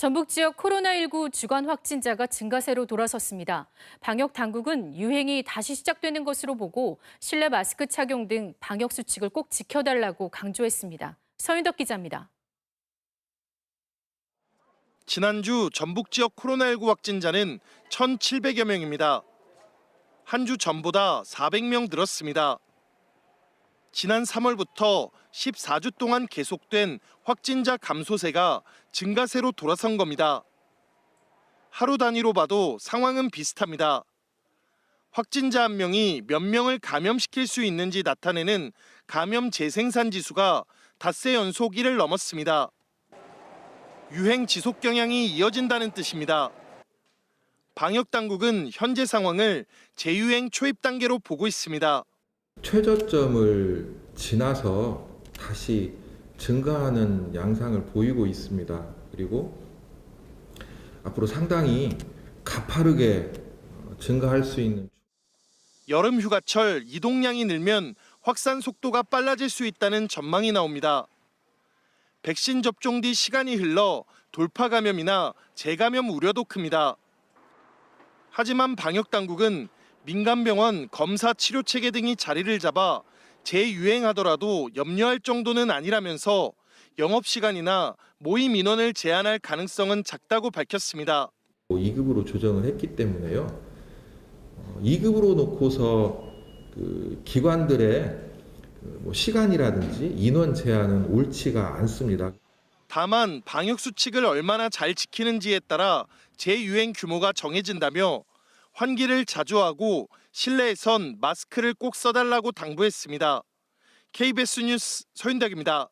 전북 지역 코로나19 주간 확진자가 증가세로 돌아섰습니다. 방역 당국은 유행이 다시 시작되는 것으로 보고 실내 마스크 착용 등 방역 수칙을 꼭 지켜달라고 강조했습니다. 서윤덕 기자입니다. 지난주 전북 지역 코로나19 확진자는 1,700여 명입니다. 한 주 전보다 400명 늘었습니다. 지난 3월부터 14주 동안 계속된 확진자 감소세가 증가세로 돌아선 겁니다. 하루 단위로 봐도 상황은 비슷합니다. 확진자 한 명이 몇 명을 감염시킬 수 있는지 나타내는 감염 재생산 지수가 닷새 연속 1을 넘었습니다. 유행 지속 경향이 이어진다는 뜻입니다. 방역 당국은 현재 상황을 재유행 초입 단계로 보고 있습니다. 최저점을 지나서 다시 증가하는 양상을 보이고 있습니다. 그리고 앞으로 상당히 가파르게 어, 증가할 수 있는 여름 휴가철 이동량이 늘면 확산 속도가 빨라질 수 있다는 전망이 나옵니다. 백신 접종 뒤 시간이 흘러 돌파 감염이나 재감염 우려도 큽니다. 하지만 방역 당국은 민간 병원 검사 치료 체계 등이 자리를 잡아 재유행하더라도 염려할 정도는 아니라면서 영업 시간이나 모임 인원을 제한할 가능성은 작다고 밝혔습니다. 2급으로 조정을 했기 때문에요. 어, 2급으로 놓고서 그 기관들의 그뭐 시간이라든지 인원 제한은 옳지가 않습니다. 다만 방역 수칙을 얼마나 잘 지키는지에 따라 재유행 규모가 정해진다며 환기를 자주 하고 실내에선 마스크를 꼭 써달라고 당부했습니다. KBS 뉴스 서윤덕입니다.